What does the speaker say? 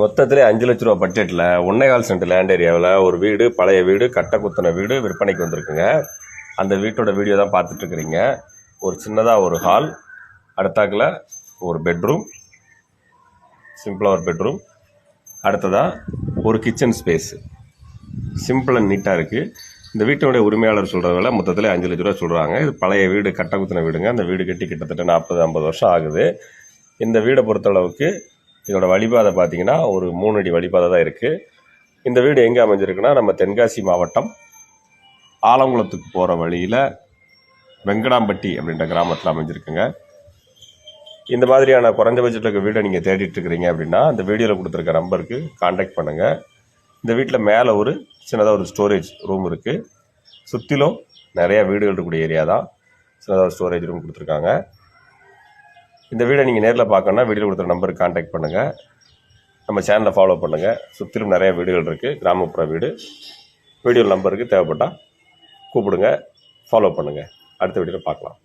மொத்தத்தில் அஞ்சு லட்ச ரூபா பட்ஜெட்டில் ஒன்னேகால் சென்ட் லேண்ட் ஏரியாவில் ஒரு வீடு பழைய வீடு கட்டை குத்தின வீடு விற்பனைக்கு வந்திருக்குங்க. அந்த வீட்டோட வீடியோ தான் பார்த்துட்ருக்குறீங்க. ஒரு சின்னதாக ஒரு ஹால் அடுத்தாக்கில் ஒரு பெட்ரூம் சிம்பிளாக ஒரு பெட்ரூம் அடுத்ததாக ஒரு கிச்சன் ஸ்பேஸு சிம்பிள் அண்ட் நீட்டாக இருக்குது இந்த வீட்டினுடைய உரிமையாளர் சொல்கிற விலை மொத்தத்தில் அஞ்சு லட்ச ரூபா சொல்கிறாங்க இது பழைய வீடு கட்டை குத்தின வீடுங்க. அந்த வீடு கட்டி கிட்டத்தட்ட நாற்பது ஐம்பது வருஷம் ஆகுது. இந்த வீடை பொறுத்தளவுக்கு இதோட வழிபாதை பார்த்தீங்கன்னா ஒரு மூணு அடி வழிபாதை தான் இருக்குது இந்த வீடு எங்கே அமைஞ்சிருக்குன்னா நம்ம தென்காசி மாவட்டம் ஆலங்குளத்துக்கு போகிற வழியில் வெங்கடாம்பட்டி அப்படின்ற கிராமத்தில் அமைஞ்சிருக்குங்க. இந்த மாதிரியான குறைஞ்ச பட்ஜெட்டில் இருக்க வீடை நீங்கள் தேடிட்டுருக்கிறீங்க அப்படின்னா அந்த வீடியோவில் கொடுத்துருக்க நம்பருக்கு காண்டாக்ட் பண்ணுங்கள் இந்த வீட்டில் மேலே ஒரு சின்னதாக ஒரு ஸ்டோரேஜ் ரூம் இருக்குது சுற்றிலும் நிறையா வீடுகள் இருக்கக்கூடிய ஏரியா தான். சின்னதாக ஒரு ஸ்டோரேஜ் ரூம் கொடுத்துருக்காங்க. இந்த வீடை நீங்கள் நேரில் பார்க்கணுன்னா வீடியோ கொடுத்த நம்பருக்கு காண்டாக்ட் பண்ணுங்கள் நம்ம சேனலை ஃபாலோ பண்ணுங்கள் சுற்றிலும் நிறைய வீடுகள் இருக்குது கிராமப்புற வீடு. வீடியோ நம்பருக்கு தேவைப்பட்டால் கூப்பிடுங்க. ஃபாலோ பண்ணுங்கள் அடுத்த வீடியோவில் பார்க்கலாம்.